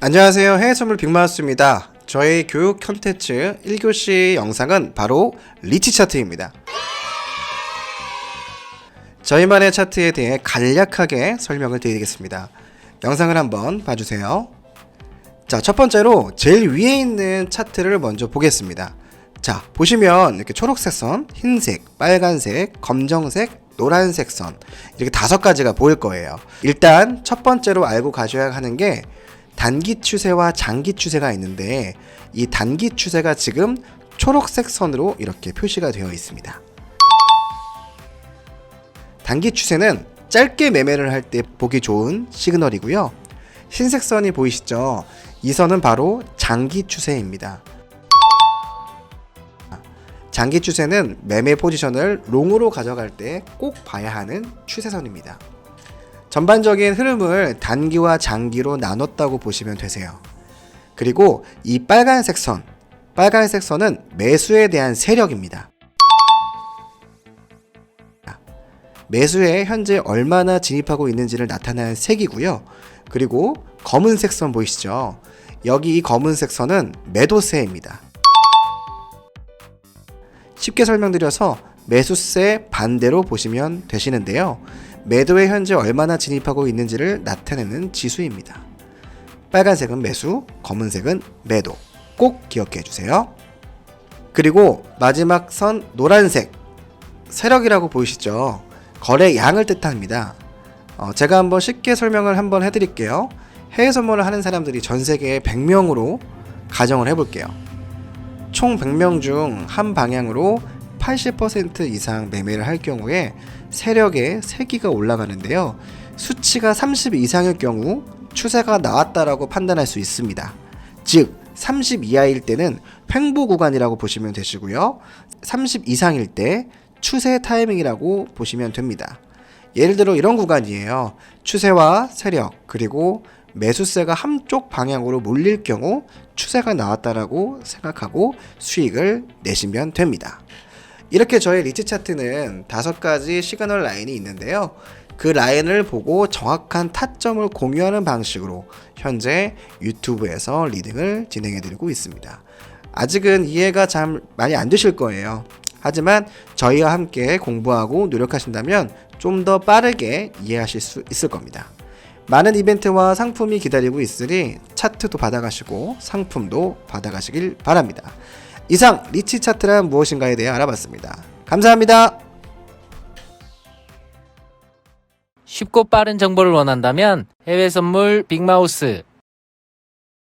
안녕하세요. 해외 선물 빅마우스입니다. 저의 교육 컨텐츠 1교시 영상은 바로 리치 차트입니다. 저희만의 차트에 대해 간략하게 설명을 드리겠습니다. 영상을 한번 봐주세요. 자, 첫 번째로 제일 위에 있는 차트를 먼저 보겠습니다. 자, 보시면 이렇게 초록색 선, 흰색, 빨간색, 검정색, 노란색 선 이렇게 다섯 가지가 보일 거예요. 일단 첫 번째로 알고 가셔야 하는 게 단기 추세와 장기 추세가 있는데 이 단기 추세가 지금 초록색 선으로 이렇게 표시가 되어 있습니다. 단기 추세는 짧게 매매를 할 때 보기 좋은 시그널이고요. 흰색 선이 보이시죠? 이 선은 바로 장기 추세입니다. 장기 추세는 매매 포지션을 롱으로 가져갈 때 꼭 봐야 하는 추세선입니다. 전반적인 흐름을 단기와 장기로 나눴다고 보시면 되세요. 그리고 이 빨간색 선, 빨간색 선은 매수에 대한 세력입니다. 매수에 현재 얼마나 진입하고 있는지를 나타내는 색이고요. 그리고 검은색 선 보이시죠? 여기 이 검은색 선은 매도세입니다. 쉽게 설명드려서 매수세 반대로 보시면 되시는데요. 매도에 현재 얼마나 진입하고 있는지를 나타내는 지수입니다. 빨간색은 매수, 검은색은 매도. 꼭 기억해 주세요. 그리고 마지막 선 노란색 세력이라고 보이시죠? 거래 양을 뜻합니다. 어, 제가 한번 쉽게 설명을 한번 해드릴게요. 해외 선물을 하는 사람들이 전 세계에 100명으로 가정을 해볼게요. 총 100명 중 한 방향으로 80% 이상 매매를 할 경우에 세력의 세기가 올라가는데요. 수치가 30 이상일 경우 추세가 나왔다라고 판단할 수 있습니다. 즉, 30 이하일 때는 횡보 구간이라고 보시면 되시고요. 30 이상일 때 추세 타이밍이라고 보시면 됩니다. 예를 들어 이런 구간이에요. 추세와 세력 그리고 매수세가 한쪽 방향으로 몰릴 경우 추세가 나왔다라고 생각하고 수익을 내시면 됩니다. 이렇게 저의 리치 차트는 다섯 가지 시그널 라인이 있는데요. 그 라인을 보고 정확한 타점을 공유하는 방식으로 현재 유튜브에서 리딩을 진행해 드리고 있습니다. 아직은 이해가 잘 많이 안 되실 거예요. 하지만 저희와 함께 공부하고 노력하신다면 좀 더 빠르게 이해하실 수 있을 겁니다. 많은 이벤트와 상품이 기다리고 있으니 차트도 받아가시고 상품도 받아가시길 바랍니다. 이상 리치 차트란 무엇인가에 대해 알아봤습니다. 감사합니다. 쉽고 빠른 정보를 원한다면 해외 선물 빅마우스